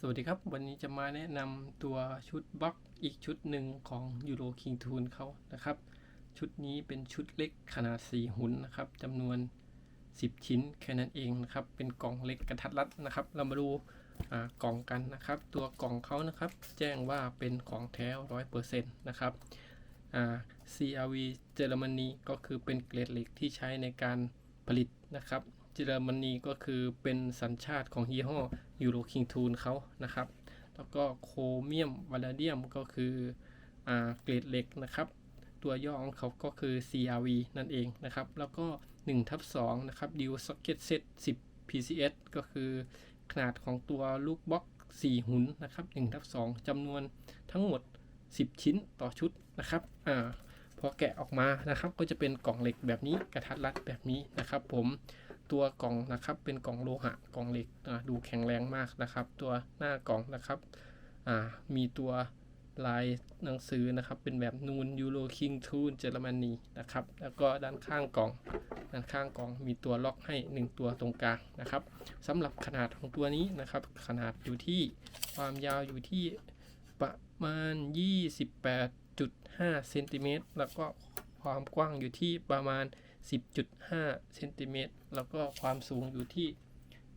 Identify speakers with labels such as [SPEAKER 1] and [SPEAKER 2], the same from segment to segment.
[SPEAKER 1] สวัสดีครับ วันนี้จะมาแนะนำตัวชุดบล็อกอีกชุดหนึ่งของ Euro King t o o l เขานะครับ ชุดนี้เป็นชุดเล็กขนาด 4 หุ่นนะครับจำนวน 10 ชิ้นแค่นั้นเองนะครับ เป็นกล่องเล็กกระทัดรัดนะครับ เรามาดูอ่ากล่องกันนะครับ ตัวกล่องเขานะครับ แจ้งว่าเป็นของแท้ร้อยเปอร์เซ็นต์นะครับอ่า CRV เยอรมนีก็คือเป็นเกรดเหล็กที่ใช้ในการผลิตนะครับเยอรมนีก็คือเป็นสัญชาติของยี่ห้อ Euro King t o o l เขานะครับ แล้วก็โครเมียมวาลาเดียมก็คือเกรดเหล็กนะครับ ตัวย่อของเขาก็คือ CRV นั่นเองนะครับ แล้วก็1ทับ2นะครับ Dual Socket Set 10 PCS ก็คือขนาดของตัวลูกบล็อก4 หุ่นนะครับ1ทับ2จำนวนทั้งหมด 10 ชิ้นต่อชุดนะครับอ่าพอแกะออกมานะครับ ก็จะเป็นกล่องเหล็กแบบนี้กระทัดรัดแบบนี้นะครับ ผม ตัวกล่องนะครับเป็นกล่องโลหะกล่องเหล็กอ่าดูแข็งแรงมากนะครับ ตัวหน้ากล่องนะครับมีตัวลายหนังสือนะครับ เป็นแบบนูนยูโรคิงทูนเยอรมนีนะครับ แล้วก็ด้านข้างกล่อง ด้านข้างกล่องมีตัวล็อกให้ 1 ตัวตรงกลางนะครับสำหรับขนาดของตัวนี้นะครับ ขนาดอยู่ที่ความยาวอยู่ที่ประมาณ 28.5เซนติเมตรแล้วก็ความกว้างอยู่ที่ประมาณ 10.5เซนติเมตรแล้วก็ความสูงอยู่ที่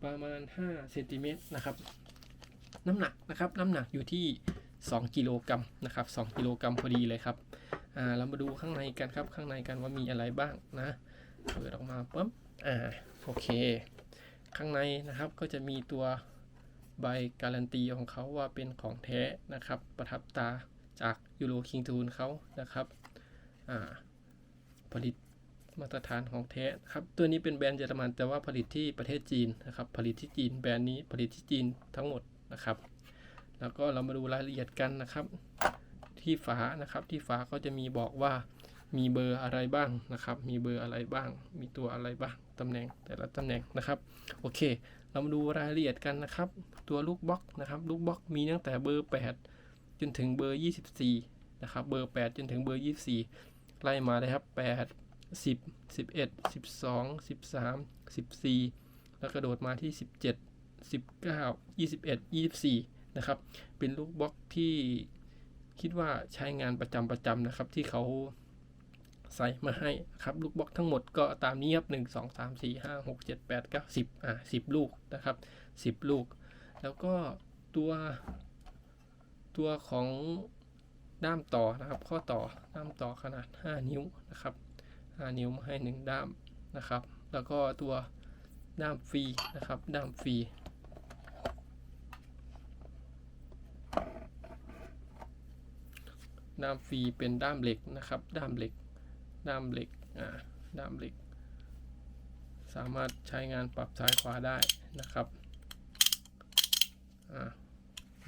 [SPEAKER 1] ประมาณ5เซนติเมตรนะครับ น้ำหนักนะครับน้ำหนักอยู่ที่ 2 กิโลกรัมนะครับ2กิโลกรัมพอดีเลยครับอ่าเรามาดูข้างในกันครับข้างในกันว่ามีอะไรบ้างนะเปิดออกมาปุ๊บอ่าโอเค ข้างในนะครับก็จะมีตัวใบการันตีของเขาว่าเป็นของแท้นะครับ ประทับตาจากยูโรคิงทูนเขานะครับอ่าผลิต มาตรฐานของแท้ครับตัวนี้เป็นแบรนด์เยอรมันแต่ว่าผลิตที่ประเทศจีนนะครับผลิตที่จีนแบรนด์นี้ผลิตที่จีนทั้งหมดนะครับ แล้วก็เรามาดูรายละเอียดกันนะครับ ที่ฝานะครับที่ฝาก็จะมีบอกว่ามีเบอร์อะไรบ้างนะครับ มีเบอร์อะไรบ้าง มีตัวอะไรบ้าง ตำแหน่งแต่ละตำแหน่งนะครับ โอเค เรามาดูรายละเอียดกันนะครับ ตัวลูกบล็อกนะครับ ลูกบล็อกมีตั้งแต่เบอร์ 8 จนถึงเบอร์ 24 นะครับ เบอร์ 8 จนถึงเบอร์ 24 ไล่มาเลยครับ 8 10 11 12 13 14แล้วกระโดดมาที่17 19 21 24นะครับ เป็นลูกบล็อกที่คิดว่าใช้งานประจำประจำนะครับ ที่เขาใส่มาให้ครับ ลูกบล็อกทั้งหมดก็ตามนี้ครับหนึ่งสองสามสี่ห้าหกเจ็ดแปดเก้าสิบอ่าสิบลูกนะครับสิบลูก แล้วก็ตัวตัวของด้ามต่อนะครับ ข้อต่อด้ามต่อขนาด 5 นิ้วนะครับ 5 นิ้วมาให้ 1 ด้ามนะครับ แล้วก็ตัวด้ามฟรีนะครับ ด้ามฟรีด้ามฟรีเป็นด้ามเหล็กนะครับ ด้ามเหล็ก ด้ามเหล็ก อ่า ด้ามเหล็ก สามารถใช้งานปรับซ้ายขวาได้นะครับ อ่า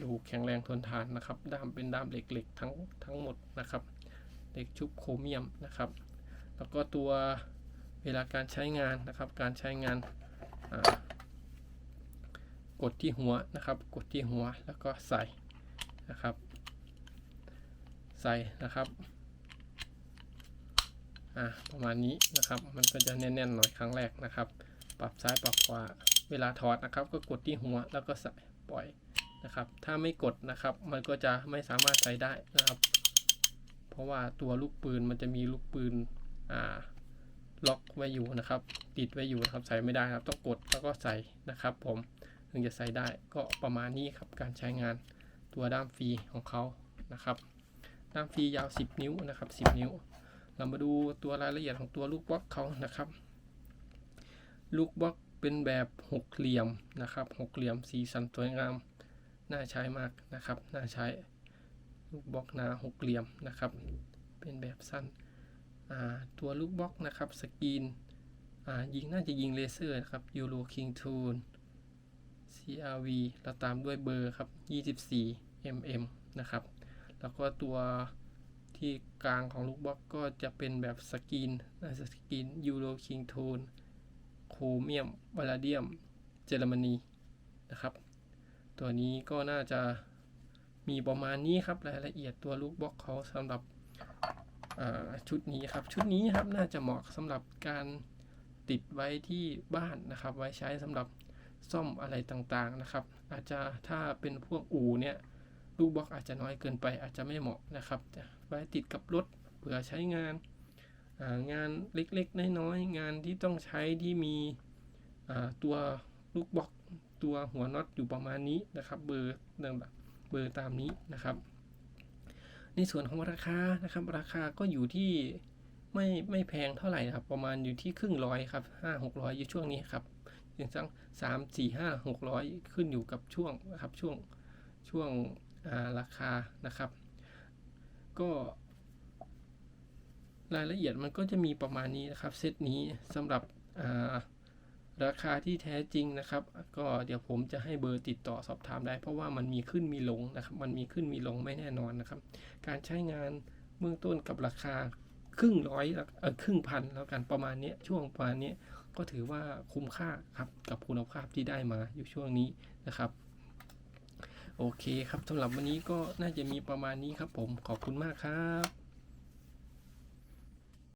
[SPEAKER 1] ดูแข็งแรงทนทานนะครับ ด้ามเป็นด้ามเหล็กๆทั้งทั้งหมดนะครับ เหล็กชุบโครเมียมนะครับ แล้วก็ตัวเวลาการใช้งานนะครับ การใช้งานกดที่หัวนะครับ กดที่หัวแล้วก็ใส่นะครับ ใส่นะครับอ่าประมาณนี้นะครับ มันก็จะแน่นๆหน่อยครั้งแรกนะครับ ปรับซ้ายปรับขวาเวลาถอดนะครับ ก็กดที่หัวแล้วก็ใส่ปล่อยนะครับ ถ้าไม่กดนะครับ มันก็จะไม่สามารถใส่ได้นะครับ เพราะว่าตัวลูกปืนมันจะมีลูกปืน ล็อกไว้อยู่นะครับ ติดไว้อยู่นะครับใส่ไม่ได้ครับ ต้องกดแล้วก็ใส่นะครับ ผมถึงจะใส่ได้ก็ประมาณนี้ครับการใช้งานตัวด้ามฟรีของเขานะครับ ด้ามฟรียาว 10 นิ้วนะครับ 10 นิ้ว เรามาดูตัวรายละเอียดของตัวลูกบล็อกเขานะครับ ลูกบล็อกเป็นแบบหกเหลี่ยมนะครับหกเหลี่ยมสีสันสวยงามน่าใช้มากนะครับน่าใช้ลูกบล็อกหนาหกเหลี่ยมนะครับ เป็นแบบสั้น ตัวลูกบล็อกนะครับสกรีนยิงน่าจะยิงเลเซอร์นะครับ Euro King t o o l CRV แล้วตามด้วยเบอร์ครับ 24 mm นะครับ แล้วก็ตัวที่กลางของลูกบล็อกก็จะเป็นแบบสกรีนนะสกรีนยูโรคิงโทนโครเมียมวาลาเดียมเยอรมนีนะครับ ตัวนี้ก็น่าจะมีประมาณนี้ครับรายละเอียดตัวลูกบล็อกเขาสำหรับ ชุดนี้ครับ ชุดนี้ครับน่าจะเหมาะสำหรับการติดไว้ที่บ้านนะครับ ไว้ใช้สำหรับซ่อมอะไรต่างๆนะครับ อาจจะถ้าเป็นพวกอู่เนี่ยลูกบล็อกอาจจะน้อยเกินไป อาจจะไม่เหมาะนะครับไว้ติดกับรถเผื่อใช้งานางานเล็กๆน้อยๆงานที่ต้องใช้ที่มีตัวลูกบล็อกตัวหัวน็อตอยู่ประมาณนี้นะครับ เบอร์ดังเบอร์ตามนี้นะครับ ในส่วนของราคานะครับ ราคาก็อยู่ที่ไม่ไม่แพงเท่าไหร่นะครับ ประมาณอยู่ที่ครึ่งร้อยครับห้าหกร้อยอยู่ช่วงนี้ครับอย่างสักสามสี่ห้าหกร้อยขึ้นอยู่กับช่วงนะครับช่วงช่วงาราคานะครับ ก็รายละเอียดมันก็จะมีประมาณนี้นะครับ เซตนี้สำหรับอ่า ราคาที่แท้จริงนะครับ ก็เดี๋ยวผมจะให้เบอร์ติดต่อสอบถามได้ เพราะว่ามันมีขึ้นมีลงนะครับ มันมีขึ้นมีลงไม่แน่นอนนะครับ การใช้งานเบื้องต้นกับราคาครึ่งร้อยเออครึ่งพันแล้วกันประมาณนี้ช่วงประมาณนี้ก็ถือว่าคุ้มค่าครับกับคุณภาพที่ได้มาอยู่ช่วงนี้นะครับโอเคครับสำหรับวันนี้ก็น่าจะมีประมาณนี้ครับผมขอบคุณมากครับ